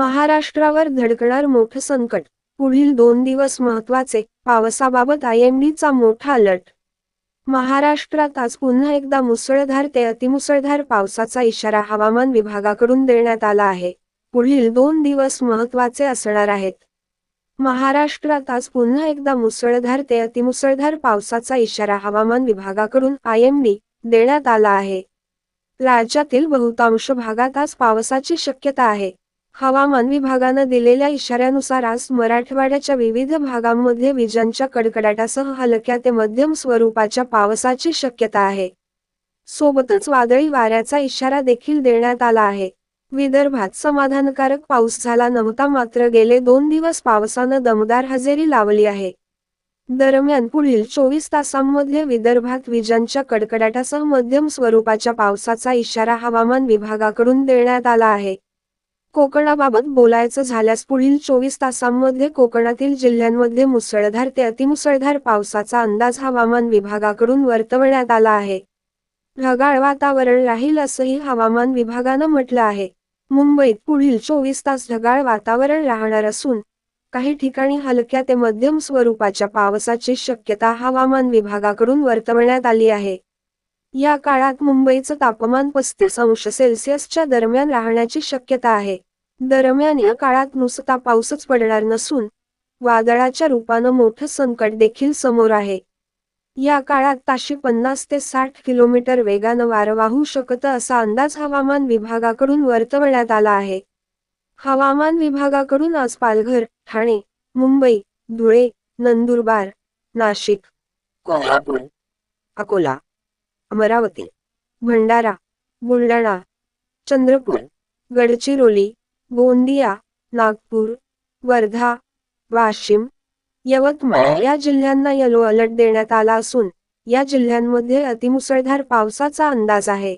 महाराष्ट्रावर धडकणार मोठं संकट. पुढील दोन दिवस महत्त्वाचे पावसाबाबत आय एम डीचा मोठा अलर्ट. महाराष्ट्रात आज पुन्हा एकदा मुसळधार ते अतिमुसळधार पावसाचा इशारा हवामान विभागाकडून देण्यात आला आहे. पुढील दोन दिवस महत्त्वाचे असणार आहेत. महाराष्ट्रात आज पुन्हा एकदा मुसळधार ते अतिमुसळधार पावसाचा इशारा हवामान विभागाकडून आय एम डी देण्यात आला आहे. राज्यातील बहुतांश भागात आज पावसाची शक्यता आहे. हवामान विभागानं दिलेल्या इशाऱ्यानुसार आज मराठवाड्याच्या विविध भागांमध्ये विजांच्या कडकडाटासह हलक्या ते मध्यम स्वरूपाच्या पावसाची शक्यता आहे. सोबतच वादळी वाऱ्याचा इशारा देखील देण्यात आला आहे. विदर्भात समाधानकारक पाऊस झाला नव्हता मात्र गेले दोन दिवस पावसानं दमदार हजेरी लावली आहे. दरम्यान पुढील चोवीस तासांमध्ये विदर्भात विजांच्या कडकडाटासह मध्यम स्वरूपाच्या पावसाचा इशारा हवामान विभागाकडून देण्यात आला आहे. कोकणाबाबत बोलायचं झाल्यास पुढील चोवीस तासांमध्ये कोकणातील जिल्ह्यांमध्ये मुसळधार ते अतिमुसळधार पावसाचा अंदाज हवामान विभागाकडून वर्तवण्यात आला आहे. ढगाळ वातावरण राहील असंही हवामान विभागानं म्हटलं आहे. मुंबईत पुढील चोवीस तास ढगाळ वातावरण राहणार असून काही ठिकाणी हलक्या ते मध्यम स्वरूपाच्या पावसाची शक्यता हवामान विभागाकडून वर्तवण्यात आली आहे. या काळात मुंबईचं तापमान पस्तीस अंश सेल्सिअसच्या दरम्यान राहण्याची शक्यता आहे. दरम्यान या काळात नुसता पाऊसच पडणार नसून वादळाच्या रूपानं मोठं संकट देखील समोर आहे. या काळात ताशी पन्नास ते साठ किलोमीटर वेगानं वारं वाहू शकतं असा अंदाज हवामान विभागाकडून वर्तवण्यात आला आहे. हवामान विभागाकडून आज पालघर ठाणे मुंबई धुळे नंदुरबार नाशिक कोल्हापूर अकोला अमरावती भंडारा बुलढाणा चंद्रपूर गडचिरोली गोंदिया नागपूर वर्धा वाशिम यवतमाळ या जिल्ह्यांना येलो अलर्ट देण्यात आला असून या जिल्ह्यांमध्ये अतिमुसळधार पावसाचा अंदाज आहे.